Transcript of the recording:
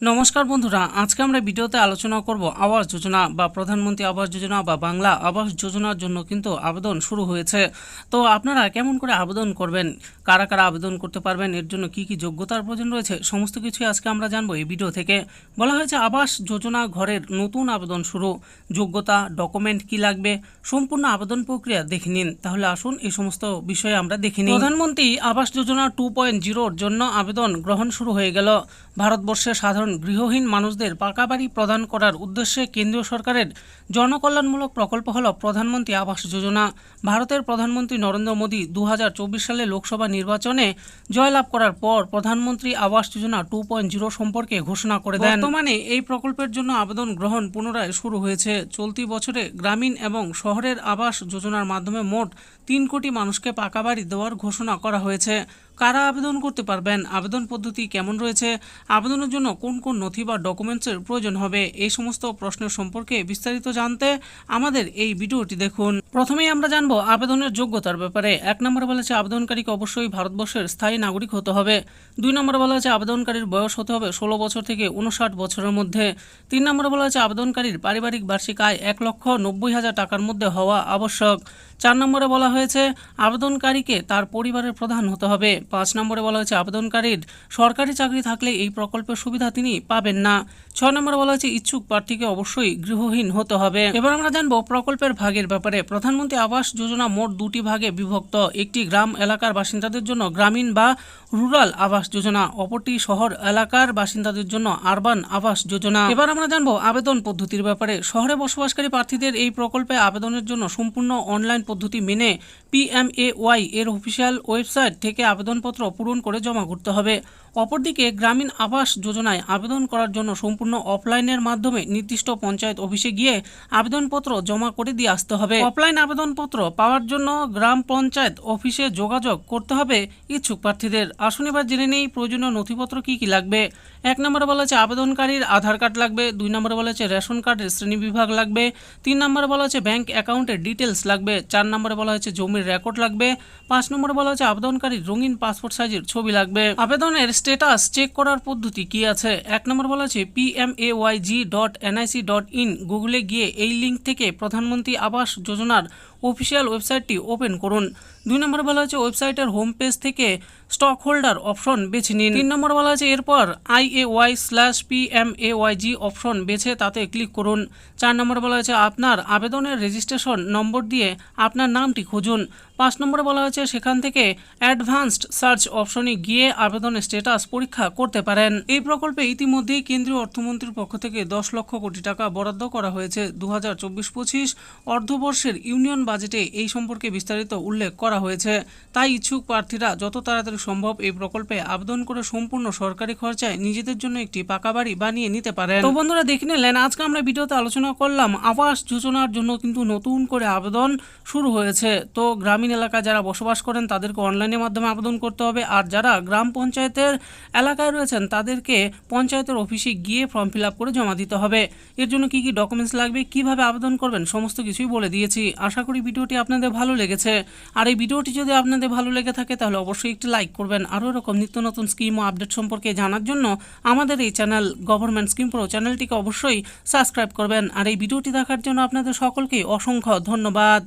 নমস্কার বন্ধুরা, আজকে আমরা ভিডিওতে আলোচনা করব আবাস যোজনা বা প্রধানমন্ত্রী আবাস যোজনা বা বাংলা আবাস যোজনার জন্য কিন্তু আবেদন শুরু হয়েছে। তো আপনারা কেমন করে আবেদন করবেন, কারা কারা আবেদন করতে পারবেন, এর জন্য কি কি যোগ্যতার প্রয়োজন রয়েছে, সমস্ত কিছুই আজকে আমরা জানব এই ভিডিও থেকে। বলা হয়েছে আবাস যোজনা ঘরের নতুন আবেদন শুরু, যোগ্যতা, ডকুমেন্ট কি লাগবে, সম্পূর্ণ আবেদন প্রক্রিয়া দেখে নিন। তাহলে আসুন এই সমস্ত বিষয়ে আমরা দেখে নিই। প্রধানমন্ত্রী আবাস যোজনা টু পয়েন্ট জিরোর জন্য আবেদন গ্রহণ শুরু হয়ে গেল। ভারতবর্ষের সাধারণ গৃহহীন মানুষদের পাকা বাড়ি প্রদান করার উদ্দেশ্যে কেন্দ্রীয় সরকারের জনকল্যাণমূলক প্রকল্প হল প্রধানমন্ত্রী আবাস যোজনা। ভারতের প্রধানমন্ত্রী নরেন্দ্র মোদী দুহাজার চব্বিশ সালে লোকসভা নির্বাচনে জয়লাভ করার পর প্রধানমন্ত্রী Awas Yojana two point zero সম্পর্কে ঘোষণা করে দেন। বর্তমানে এই প্রকল্পের জন্য আবেদন গ্রহণ পুনরায় শুরু হয়েছে। চলতি বছরে গ্রামীণ এবং শহরের আবাস যোজনার মাধ্যমে মোট তিন কোটি মানুষকে পাকা বাড়ি দেওয়ার ঘোষণা করা হয়েছে। কারা আবেদন করতে পারবেন? আবেদন পদ্ধতি কেমন রয়েছে? আবেদনের জন্য কোন কোন নথি বা ডকুমেন্টসের প্রয়োজন হবে? এই সমস্ত প্রশ্নের সম্পর্কে বিস্তারিত জানতে আমাদের এই ভিডিওটি দেখুন। প্রথমেই আমরা জানব আবেদনের যোগ্যতার ব্যাপারে। এক নম্বরে বলেছে আবেদনকারীকে অবশ্যই ভারতবর্ষের স্থায়ী নাগরিক হতে হবে। দুই নম্বর বলা হয়েছে আবেদনকারীর বয়স হতে হবে ষোলো বছর থেকে উনষাট বছরের মধ্যে। তিন নম্বর বলা হয়েছে আবেদনকারীর পারিবারিক বার্ষিক আয় এক লক্ষ নব্বই হাজার টাকার মধ্যে হওয়া আবশ্যক। চার নম্বরে বলা হয়েছে, আবেদনকারীকে তার পরিবারের প্রধান হতে হবে। পাঁচ নম্বরে বলা হয়েছে, আবেদনকারীর সরকারি চাকরি থাকলে এই প্রকল্পের সুবিধা তিনি পাবেন না। ছয় নম্বরে বলা হয়েছে, ইচ্ছুক প্রার্থীকে অবশ্যই গৃহহীন হতে হবে। এবার আমরা জানব প্রকল্পের ভাগের ব্যাপারে। প্রধানমন্ত্রী আবাস যোজনা মোট দুটি ভাগে বিভক্ত। একটি গ্রাম এলাকার বাসিন্দাদের জন্য গ্রামীণ বা রুরাল আবাস যোজনা, অপরটি শহর এলাকার বাসিন্দাদের জন্য আরবান আবাস যোজনা। এবার আমরা জানব আবেদন পদ্ধতির ব্যাপারে। শহরে বসবাসকারী প্রার্থীদের এই প্রকল্পে আবেদনের জন্য সম্পূর্ণ অনলাইন পদ্ধতি মেনে পিএমএওয়াই এর অফিসিয়াল ওয়েবসাইট থেকে আবেদনপত্র পূরণ করে জমা করতে হবে। অপরদিকে গ্রামীণ আবাস যোজনায় আবেদন করার জন্য সম্পূর্ণ অফলাইনের মাধ্যমে নির্দিষ্ট পঞ্চায়েত অফিসে গিয়ে আবেদনপত্র জমা করে দিয়ে আসতে হবে। অফলাইন আবেদনপত্র পাওয়ার জন্য গ্রাম পঞ্চায়েত অফিসে যোগাযোগ করতে হবে ইচ্ছুক প্রার্থীদের। আসুন এবার জেনে নেই প্রয়োজনীয় নথিপত্র কি কি লাগবে। এক নম্বরে বলা আবেদনকারীর আধার কার্ড লাগবে। দুই নম্বরে বলা রেশন কার্ডের শ্রেণি বিভাগ লাগবে। তিন নম্বরে বলা ব্যাংক অ্যাকাউন্টের ডিটেলস লাগবে। চার নম্বরে বলা হয়েছে জমির রেকর্ড লাগবে। পাঁচ নম্বরে বলা হয়েছে আবেদনকারীর রঙিন পাসপোর্ট সাইজের ছবি লাগবে। আবেদনের স্টেটাস চেক করার পদ্ধতি কি আছে? এক নম্বর বলা হয়েছে হচ্ছে PMAYG dot NIC dot in গুগলে গিয়ে এই লিঙ্ক থেকে প্রধানমন্ত্রী আবাস যোজনার অফিসিয়াল ওয়েবসাইটটি ওপেন করুন। দুই নম্বর বলা হয়েছে, ওয়েবসাইটের হোম পেজ থেকে স্টক হোল্ডার অপশন বেছে নিন। তিন নম্বর বলা হচ্ছে এরপর I A Y slash P M A Y G option বেছে তাতে ক্লিক করুন। চার নম্বর বলা হয়েছে, আপনার আবেদনের রেজিস্ট্রেশন নম্বর দিয়ে আপনার নামটি খুঁজুন। পাঁচ নম্বরে বলা হয়েছে, সেখান থেকে অ্যাডভান্সড সার্চ অপশনে গিয়ে আবেদনের স্ট্যাটাস পরীক্ষা করতে পারেন। এই প্রকল্পে ইতিমধ্যেই কেন্দ্রীয় অর্থমন্ত্রীর পক্ষ থেকে দশ লক্ষ কোটি টাকা বরাদ্দ করা হয়েছে। দু হাজার চব্বিশ পঁচিশ অর্ধবর্ষের ইউনিয়ন বাজেটে এই সম্পর্কে বিস্তারিত উল্লেখ করা হয়েছে। তাই ইচ্ছুক প্রার্থীরা যত তাড়াতাড়ি সম্ভব এই প্রকল্পে আবেদন করে সম্পূর্ণ সরকারি খরচায় নিজেদের জন্য একটি পাকা বাড়ি বানিয়ে নিতে পারেন। তো বন্ধুরা, দেখে নিলেন, আজকে আমরা ভিডিওতে আলোচনা করলাম আবাস যোজনার জন্য কিন্তু নতুন করে আবেদন শুরু হয়েছে। তো গ্রামীণ এলাকায় যারা বসবাস করেন, তাদেরকে অনলাইনের মাধ্যমে আবেদন করতে হবে। আর যারা গ্রাম পঞ্চায়েতের এলাকায় রয়েছেন, তাদেরকে পঞ্চায়েতের অফিসে গিয়ে ফর্ম ফিল করে জমা দিতে হবে। এর জন্য কি কি ডকুমেন্টস লাগবে, কীভাবে আবেদন করবেন, সমস্ত কিছুই বলে দিয়েছি। আশা করি ভিডিওটি আপনাদের ভালো লেগেছে। আর এই ভিডিওটি যদি আপনাদের ভালো লেগে থাকে, তাহলে অবশ্যই একটি লাইক করবেন। আরও এরকম নিত্য নতুন স্কিম ও আপডেট সম্পর্কে জানার জন্য আমাদের এই চ্যানেল গভর্নমেন্ট স্কিম প্রো চ্যানেলটিকে অবশ্যই সাবস্ক্রাইব করবেন। আর এই ভিডিওটি দেখার জন্য আপনাদের সকলকে অসংখ্য ধন্যবাদ।